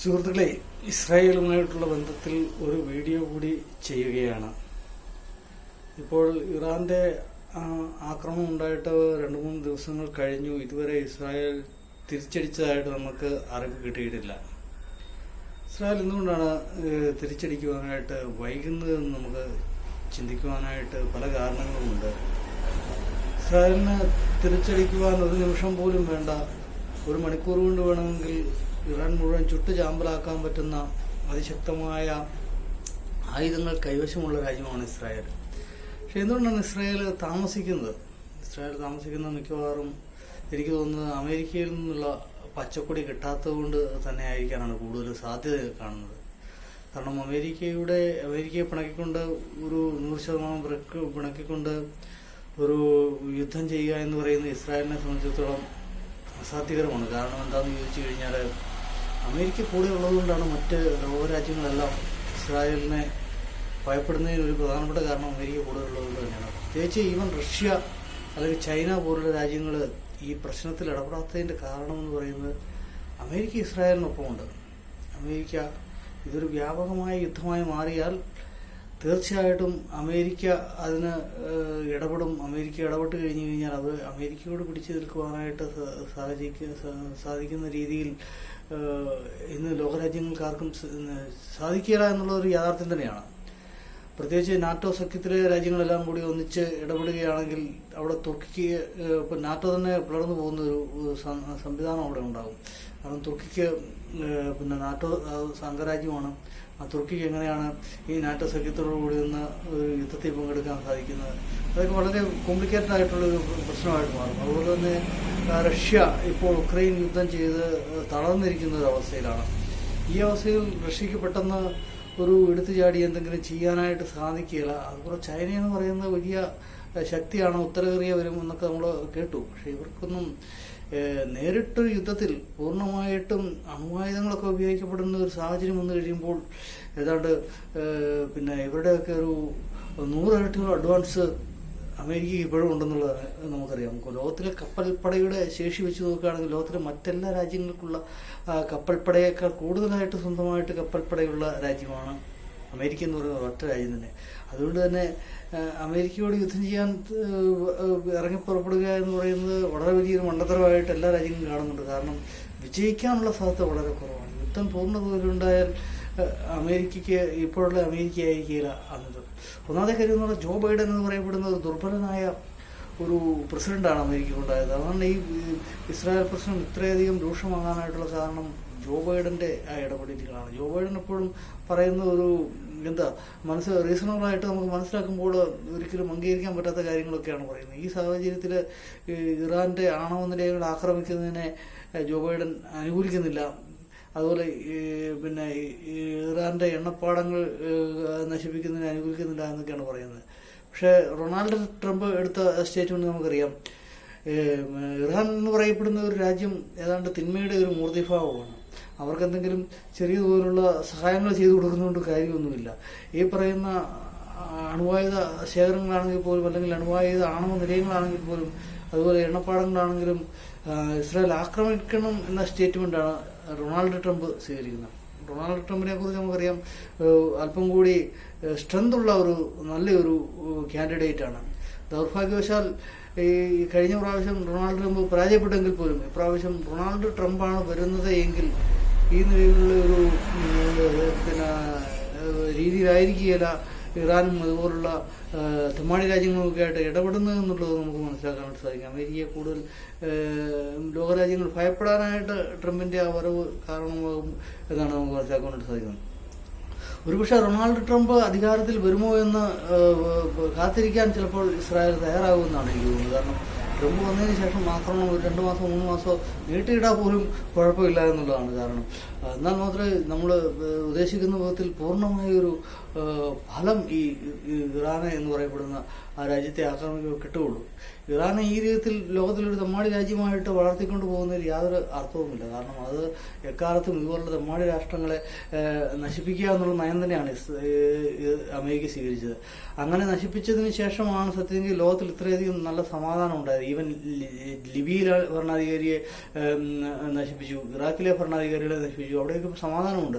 സുഹൃത്തുക്കളെ ഇസ്രായേലുമായിട്ടുള്ള ബന്ധത്തിൽ ഒരു വീഡിയോ കൂടി ചെയ്യുകയാണ്. ഇപ്പോൾ ഇറാന്റെ ആക്രമണം ഉണ്ടായിട്ട് രണ്ട് മൂന്ന് ദിവസങ്ങൾ കഴിഞ്ഞു. ഇതുവരെ ഇസ്രായേൽ തിരിച്ചടിച്ചതായിട്ട് നമുക്ക് അറിവ് കിട്ടിയിട്ടില്ല. ഇസ്രായേൽ എന്തുകൊണ്ടാണ് തിരിച്ചടിക്കുവാനായിട്ട് വൈകുന്നതെന്ന് നമുക്ക് ചിന്തിക്കുവാനായിട്ട് പല കാരണങ്ങളുമുണ്ട്. ഇസ്രായേലിന് തിരിച്ചടിക്കുവാൻ ഒരു നിമിഷം പോലും വേണ്ട. ഒരു മണിക്കൂർ കൊണ്ട് വേണമെങ്കിൽ ഇറാൻ മുഴുവൻ ചുട്ടു ചാമ്പലാക്കാൻ പറ്റുന്ന അതിശക്തമായ ആയുധങ്ങൾ കൈവശമുള്ള രാജ്യമാണ് ഇസ്രായേൽ. പക്ഷെ എന്തുകൊണ്ടാണ് ഇസ്രായേൽ താമസിക്കുന്നത്? ഇസ്രായേൽ താമസിക്കുന്ന മിക്കവാറും എനിക്ക് തോന്നുന്നത് അമേരിക്കയിൽ നിന്നുള്ള പച്ചക്കൊടി കിട്ടാത്തത് കൊണ്ട് തന്നെ ആയിരിക്കാനാണ് കൂടുതൽ സാധ്യത കാണുന്നത്. കാരണം അമേരിക്കയുടെ അമേരിക്കയെ പിണക്കിക്കൊണ്ട് ഒരു നൂറ് ശതമാനം പിണക്ക് പിണക്കിക്കൊണ്ട് ഒരു യുദ്ധം ചെയ്യുക എന്ന് പറയുന്നത് ഇസ്രായേലിനെ സംബന്ധിച്ചിടത്തോളം അസാധ്യകരമാണ്. കാരണം എന്താണെന്ന് ചോദിച്ചു കഴിഞ്ഞാൽ അമേരിക്ക കൂടെ ഉള്ളതുകൊണ്ടാണ് മറ്റ് ലോകരാജ്യങ്ങളെല്ലാം ഇസ്രായേലിനെ ഭയപ്പെടുന്നതിന് ഒരു പ്രധാനപ്പെട്ട കാരണം അമേരിക്ക കൂടെ ഉള്ളതുകൊണ്ട് തന്നെയാണ്. പ്രത്യേകിച്ച് ഈവൻ റഷ്യ അല്ലെങ്കിൽ ചൈന പോലുള്ള രാജ്യങ്ങൾ ഈ പ്രശ്നത്തിൽ ഇടപെടാത്തതിന്റെ കാരണമെന്ന് പറയുന്നത് അമേരിക്ക ഇസ്രായേലിനൊപ്പമുണ്ട്. അമേരിക്ക ഇതൊരു വ്യാപകമായ യുദ്ധമായി മാറിയാൽ തീർച്ചയായിട്ടും അമേരിക്ക അതിന് ഇടപെടും. അമേരിക്ക ഇടപെട്ട് കഴിഞ്ഞു കഴിഞ്ഞാൽ അത് അമേരിക്കയോട് പിടിച്ചു നിൽക്കുവാനായിട്ട് സാധിക്കുന്ന രീതിയിൽ ഇന്ന് ലോകരാജ്യങ്ങൾക്കാർക്കും സാധിക്കില്ല എന്നുള്ളൊരു യാഥാർത്ഥ്യം തന്നെയാണ്. പ്രത്യേകിച്ച് നാറ്റോ സഖ്യത്തിലെ രാജ്യങ്ങളെല്ലാം കൂടി ഒന്നിച്ച് ഇടപെടുകയാണെങ്കിൽ അവിടെ തുർക്കിക്ക് ഇപ്പം നാറ്റോ തന്നെ പിളർന്നു പോകുന്ന ഒരു സംവിധാനം അവിടെ ഉണ്ടാകും. കാരണം തുർക്കിക്ക് പിന്നെ നാറ്റോ അംഗരാജ്യമാണ് തുർക്കിക്ക് എങ്ങനെയാണ് ഈ നാറ്റോ സഖ്യത്തോടു കൂടി നിന്ന് യുദ്ധത്തിൽ പങ്കെടുക്കാൻ സാധിക്കുന്നത്? അതൊക്കെ വളരെ കോംപ്ലിക്കേറ്റഡ് ആയിട്ടുള്ള ഒരു പ്രശ്നമായിട്ട് മാറും. അതുപോലെ തന്നെ റഷ്യ ഇപ്പോൾ ഉക്രൈൻ യുദ്ധം ചെയ്ത് തളർന്നിരിക്കുന്ന ഒരു അവസ്ഥയിലാണ്. ഈ അവസ്ഥയിൽ റഷ്യക്ക് പെട്ടെന്ന് ഒരു എടുത്തു ചാടി എന്തെങ്കിലും ചെയ്യാനായിട്ട് സാധിക്കില്ല അതുപോലെ ചൈന എന്ന് പറയുന്നത് വലിയ ശക്തിയാണ് ഉത്തര വരും എന്നൊക്കെ നമ്മൾ കേട്ടു. പക്ഷെ ഇവർക്കൊന്നും ഏഹ്, നേരിട്ടൊരു യുദ്ധത്തിൽ പൂർണമായിട്ടും അണുവായുധങ്ങളൊക്കെ ഉപയോഗിക്കപ്പെടുന്ന ഒരു സാഹചര്യം വന്നു കഴിയുമ്പോൾ ഏതാണ്ട് പിന്നെ ഇവരുടെയൊക്കെ ഒരു നൂറ് ഇരട്ടി അഡ്വാൻസ് അമേരിക്ക ഇപ്പോഴും ഉണ്ടെന്നുള്ളത് നമുക്കറിയാം. ലോകത്തിലെ കപ്പൽപ്പടയുടെ ശേഷി വെച്ച് നോക്കുകയാണെങ്കിൽ ലോകത്തിലെ മറ്റെല്ലാ രാജ്യങ്ങൾക്കുള്ള കപ്പൽപ്പടയേക്കാൾ കൂടുതലായിട്ട് സ്വന്തമായിട്ട് കപ്പൽപ്പടയുള്ള രാജ്യമാണ് അമേരിക്ക എന്ന് പറയുന്നത് ഒറ്റ രാജ്യം തന്നെ. അതുകൊണ്ട് തന്നെ അമേരിക്കയോട് യുദ്ധം ചെയ്യാൻ ഇറങ്ങി പുറപ്പെടുക എന്ന് പറയുന്നത് വളരെ വലിയൊരു മണ്ടത്തരമായിട്ട് എല്ലാ രാജ്യങ്ങളും കാണുന്നുണ്ട്. കാരണം വിജയിക്കാനുള്ള സാധ്യത വളരെ കുറവാണ്. യുദ്ധം പൂർണ തോതിലുണ്ടായാൽ അമേരിക്കയ്ക്ക് ഇപ്പോഴുള്ള അമേരിക്ക ആയിരിക്കില്ല അന്നത്. ഒന്നാമത്തെ കാര്യം എന്ന് പറഞ്ഞാൽ ജോ ബൈഡൻ എന്ന് പറയപ്പെടുന്ന ഒരു ദുർബലനായ ഒരു പ്രസിഡന്റാണ് അമേരിക്ക ഉണ്ടായത് അതുകൊണ്ട് ഈ ഇസ്രായേൽ പ്രശ്നം ഇത്രയധികം രൂക്ഷമാകാനായിട്ടുള്ള കാരണം ജോ ബൈഡന്റെ ആ ഇടപെടലുകളാണ് ജോ ബൈഡൻ എപ്പോഴും പറയുന്ന ഒരു എന്താ മനസ്സ് റീസണബിൾ ആയിട്ട് നമുക്ക് മനസ്സിലാക്കുമ്പോൾ ഒരിക്കലും അംഗീകരിക്കാൻ പറ്റാത്ത കാര്യങ്ങളൊക്കെയാണ് പറയുന്നത്. ഈ സാഹചര്യത്തിൽ ഇറാന്റെ ആണവ നിലയങ്ങൾ ആക്രമിക്കുന്നതിനെ ജോ ബൈഡൻ അനുകൂലിക്കുന്നില്ല. അതുപോലെ പിന്നെ ഈ ഇറാന്റെ എണ്ണപ്പാടങ്ങൾ നശിപ്പിക്കുന്നതിനെ അനുകൂലിക്കുന്നില്ല എന്നൊക്കെയാണ് പറയുന്നത്. പക്ഷേ റൊണാൾഡ് ട്രംപ് എടുത്ത സ്റ്റേറ്റ്മെന്റ് നമുക്കറിയാം. ഇറാൻ എന്ന് പറയപ്പെടുന്ന ഒരു രാജ്യം ഏതാണ്ട് തിന്മയുടെ ഒരു മൂർത്തിഭാവമാണ്. അവർക്ക് എന്തെങ്കിലും ചെറിയ തോതിലുള്ള സഹായങ്ങൾ ചെയ്തു കൊടുക്കുന്നതുകൊണ്ട് കാര്യമൊന്നുമില്ല. ഈ പറയുന്ന അണുവായുധ ശേഖരങ്ങളാണെങ്കിൽ പോലും അല്ലെങ്കിൽ അണുവായുധ ആണവ നിലയങ്ങളാണെങ്കിൽ പോലും അതുപോലെ എണ്ണപ്പാടങ്ങളാണെങ്കിലും ഇസ്രായേൽ ആക്രമിക്കണം എന്ന സ്റ്റേറ്റ്മെന്റാണ് റൊണാൾഡ് ട്രംപ് സ്വീകരിക്കുന്നത്. റൊണാൾഡ് ട്രംപിനെ കുറിച്ച് നമുക്കറിയാം അല്പം കൂടി സ്ട്രെങ്ത് ഉള്ള ഒരു നല്ലൊരു കാൻഡിഡേറ്റ് ആണ്. ദൗർഭാഗ്യവശാൽ ഈ കഴിഞ്ഞ പ്രാവശ്യം റൊണാൾഡ് ട്രംപ് പരാജയപ്പെട്ടെങ്കിൽ പോലും ഇപ്രാവശ്യം റൊണാൾഡ് ട്രംപാണ് വരുന്നത് എങ്കിൽ ഈ നിലയിലുള്ള ഒരു പിന്നെ രീതിയിലായിരിക്കുകയില്ല ഇറാനും അതുപോലുള്ള തെമ്മാടി രാജ്യങ്ങളൊക്കെ ആയിട്ട് ഇടപെടുന്നത് എന്നുള്ളത് നമുക്ക് മനസ്സിലാക്കാനായിട്ട് സാധിക്കും. അമേരിക്കയെ കൂടുതൽ ലോകരാജ്യങ്ങൾ ഭയപ്പെടാനായിട്ട് ട്രംപിന്റെ ആ വരവ് കാരണമാകും എന്നാണ് നമുക്ക് മനസ്സിലാക്കാനായിട്ട് സാധിക്കുന്നത്. ഒരുപക്ഷെ റൊണാൾഡ് ട്രംപ് അധികാരത്തിൽ വരുമോ എന്ന് കാത്തിരിക്കാൻ ചിലപ്പോൾ ഇസ്രായേൽ തയ്യാറാകുമെന്നാണ് എനിക്ക് തോന്നുന്നത്. കാരണം ട്രംപ് വന്നതിന് ശേഷം മാത്രം ഒരു രണ്ട് മാസം മൂന്ന് മാസം നീട്ടിയിടാൻ പോലും കുഴപ്പമില്ല എന്നുള്ളതാണ് കാരണം. എന്നാൽ മാത്രമേ നമ്മൾ ഉദ്ദേശിക്കുന്ന വിധത്തിൽ പൂർണമായ ഒരു ഏഹ്, ഫലം ഈ ഇറാൻ എന്ന് പറയപ്പെടുന്ന ആ രാജ്യത്തെ ആക്രമിക്കുക കിട്ടുകയുള്ളൂ. ഇറാനെ ഈ രീതിയിൽ ലോകത്തിലൊരു തമ്മാടി രാജ്യമായിട്ട് വളർത്തിക്കൊണ്ട് പോകുന്നതിൽ യാതൊരു അർത്ഥവുമില്ല. കാരണം അത് എക്കാലത്തും ഇതുപോലുള്ള തമ്മാടി രാഷ്ട്രങ്ങളെ നശിപ്പിക്കുക എന്നുള്ള നയം തന്നെയാണ് അമേരിക്ക സ്വീകരിച്ചത്. അങ്ങനെ നശിപ്പിച്ചതിന് ശേഷമാണ് സത്യമെങ്കിൽ ലോകത്തിൽ ഇത്രയധികം നല്ല സമാധാനം ഉണ്ടായത്. ഈവൻ ലിബിയിലെ ഭരണാധികാരിയെ നശിപ്പിച്ചു. ഇറാഖിലെ ഭരണാധികാരികളെ നശിപ്പിച്ചു. അവിടെയൊക്കെ സമാധാനമുണ്ട്.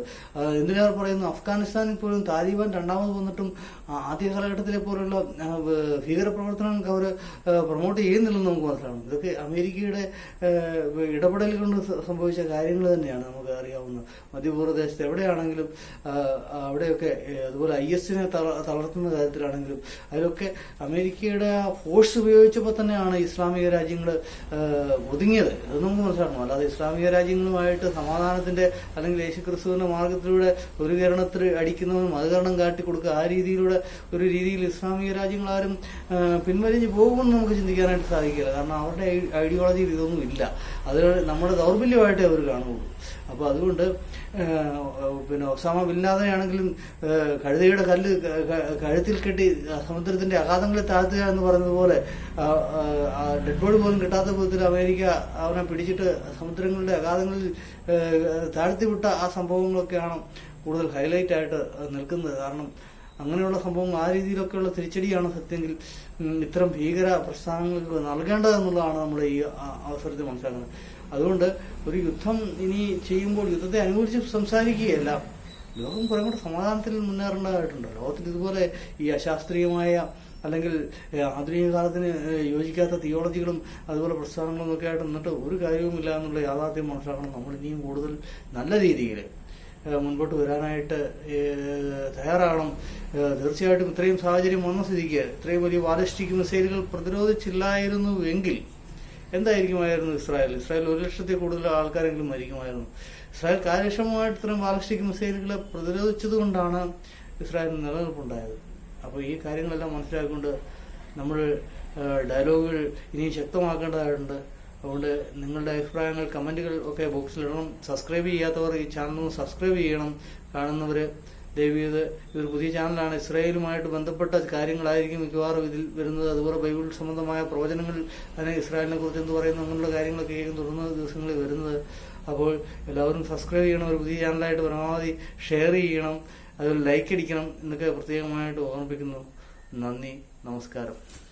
എന്തിനേറെ പറയുന്നു അഫ്ഗാനിസ്ഥാനിൽ പോലും താലിബാൻ രണ്ടാമത് വന്നിട്ടും ആദ്യ കാലഘട്ടത്തിലെ പോലുള്ള ഭീകരപ്രവർത്തനങ്ങൾക്ക് അവർ പ്രൊമോട്ട് ചെയ്യുന്നില്ലെന്ന് നമുക്ക് മനസ്സിലാവും ഇതൊക്കെ അമേരിക്കയുടെ ഇടപെടൽ കൊണ്ട് സംഭവിച്ച കാര്യങ്ങൾ തന്നെയാണ് നമുക്ക് അറിയാവുന്നത്. മധ്യപൂർവദേശത്ത് എവിടെയാണെങ്കിലും അവിടെയൊക്കെ അതുപോലെ ഐ എസിനെ തളർത്തുന്ന കാര്യത്തിലാണെങ്കിലും അതിലൊക്കെ അമേരിക്കയുടെ ഫോഴ്സ് ഉപയോഗിച്ചപ്പോൾ തന്നെയാണ് ഇസ്ലാമിക രാജ്യങ്ങൾ ഒതുങ്ങിയത്. അത് നമുക്ക് മനസ്സിലാക്കണം. അല്ലാതെ ഇസ്ലാമിക രാജ്യങ്ങളുമായിട്ട് സമാധാനത്തിന്റെ അല്ലെങ്കിൽ യേശുക്രിസ്തുവിന്റെ മാർഗത്തിലൂടെ ഒരു കരണത്തിൽ അടിക്കുന്നവനും മതകരണം കാട്ടിക്കൊടുക്കുക ആ രീതിയിലൂടെ ഒരു രീതിയിൽ ഇസ്ലാമിക രാജ്യങ്ങളാരും പിൻവലിഞ്ഞു പോകുമെന്ന് നമുക്ക് ചിന്തിക്കാനായിട്ട് സാധിക്കില്ല. കാരണം അവരുടെ ഐഡിയോളജിയിൽ ഇതൊന്നും ഇല്ല. അത് നമ്മുടെ ദൗർബല്യമായിട്ടേ അവർ കാണുകയുള്ളൂ. അപ്പോൾ അതുകൊണ്ട് പിന്നെ ഒസാമ ബില്ലാതെയാണെങ്കിലും കഴുതയുടെ കല്ല് കഴുത്തിൽ കെട്ടി സമുദ്രത്തിന്റെ അഗാധങ്ങളിൽ താഴ്ത്തുക എന്ന് പറയുന്നതുപോലെ ഡെഡ് ബോഡി പോലും കിട്ടാത്ത വിധത്തിൽ അമേരിക്ക അവനെ പിടിച്ചിട്ട് സമുദ്രങ്ങളുടെ അഗാധങ്ങളിൽ താഴ്ത്തിവിട്ട ആ സംഭവങ്ങളൊക്കെയാണ് കൂടുതൽ ഹൈലൈറ്റ് ആയിട്ട് നിൽക്കുന്നത്. കാരണം അങ്ങനെയുള്ള സംഭവങ്ങൾ ആ രീതിയിലൊക്കെയുള്ള തിരിച്ചടിയാണ് സത്യമെങ്കിൽ ഇത്തരം ഭീകര പ്രസ്ഥാനങ്ങൾക്ക് നൽകേണ്ടത് എന്നുള്ളതാണ് നമ്മൾ ഈ അവസരത്തിൽ മനസ്സിലാക്കുന്നത്. അതുകൊണ്ട് ഒരു യുദ്ധം ഇനി ചെയ്യുമ്പോൾ യുദ്ധത്തെ അനുകൂലിച്ച് സംസാരിക്കുകയല്ല. ലോകം കുറെ കൂടെ സമാധാനത്തിൽ മുന്നേറേണ്ടതായിട്ടുണ്ട്. ലോകത്തിൽ ഇതുപോലെ ഈ അശാസ്ത്രീയമായ അല്ലെങ്കിൽ ആധുനിക കാലത്തിന് യോജിക്കാത്ത തിയോളജികളും അതുപോലെ പ്രസ്ഥാനങ്ങളും ഒക്കെ ആയിട്ട് നിന്നിട്ട് ഒരു കാര്യവുമില്ല എന്നുള്ള യാഥാർത്ഥ്യം മനസ്സിലാക്കണം. നമ്മൾ ഇനിയും കൂടുതൽ നല്ല രീതിയിൽ മുൻപോട്ട് വരാനായിട്ട് തയ്യാറാകണം. തീർച്ചയായിട്ടും ഇത്രയും സാഹചര്യം വന്ന സ്ഥിതിക്ക് ഇത്രയും വലിയ ബാലിസ്റ്റിക് മിസൈലുകൾ പ്രതിരോധിച്ചില്ലായിരുന്നു എങ്കിൽ എന്തായിരിക്കുമായിരുന്നു ഇസ്രായേൽ? ഇസ്രായേൽ ഒരു ലക്ഷത്തിൽ കൂടുതൽ ആൾക്കാരെങ്കിലും മരിക്കുമായിരുന്നു. ഇസ്രായേൽ കാര്യക്ഷമമായിട്ട് ഇത്തരം ബാലിസ്റ്റിക് മിസൈലുകളെ പ്രതിരോധിച്ചതുകൊണ്ടാണ് ഇസ്രായേലിന് നിലനിൽപ്പുണ്ടായത്. അപ്പോൾ ഈ കാര്യങ്ങളെല്ലാം മനസ്സിലാക്കിക്കൊണ്ട് നമ്മൾ ഡയലോഗുകൾ ഇനിയും ശക്തമാക്കേണ്ടതായിട്ടുണ്ട്. അതുകൊണ്ട് നിങ്ങളുടെ അഭിപ്രായങ്ങൾ കമന്റുകൾ ഒക്കെ ബോക്സിലിടണം സബ്സ്ക്രൈബ് ചെയ്യാത്തവർ ഈ ചാനൽ സബ്സ്ക്രൈബ് ചെയ്യണം. കാണുന്നവർ ദൈവം ഇത് ഇതൊരു പുതിയ ചാനലാണ് ഇസ്രായേലുമായിട്ട് ബന്ധപ്പെട്ട കാര്യങ്ങളായിരിക്കും മിക്കവാറും ഇതിൽ വരുന്നത്. അതുപോലെ ബൈബിൾ സംബന്ധമായ പ്രവചനങ്ങൾ അതിനെ ഇസ്രായേലിനെ കുറിച്ച് എന്ത് പറയുന്നു അങ്ങനെയുള്ള കാര്യങ്ങളൊക്കെ ആയിരിക്കും തുടർന്ന് ദിവസങ്ങളിൽ വരുന്നത്. അപ്പോൾ എല്ലാവരും സബ്സ്ക്രൈബ് ചെയ്യണം. ഒരു പുതിയ ചാനലായിട്ട് പരമാവധി ഷെയർ ചെയ്യണം. അതുപോലെ ലൈക്ക് അടിക്കണം എന്നൊക്കെ പ്രത്യേകമായിട്ട് ഓർമ്മിപ്പിക്കുന്നു. നന്ദി. നമസ്കാരം.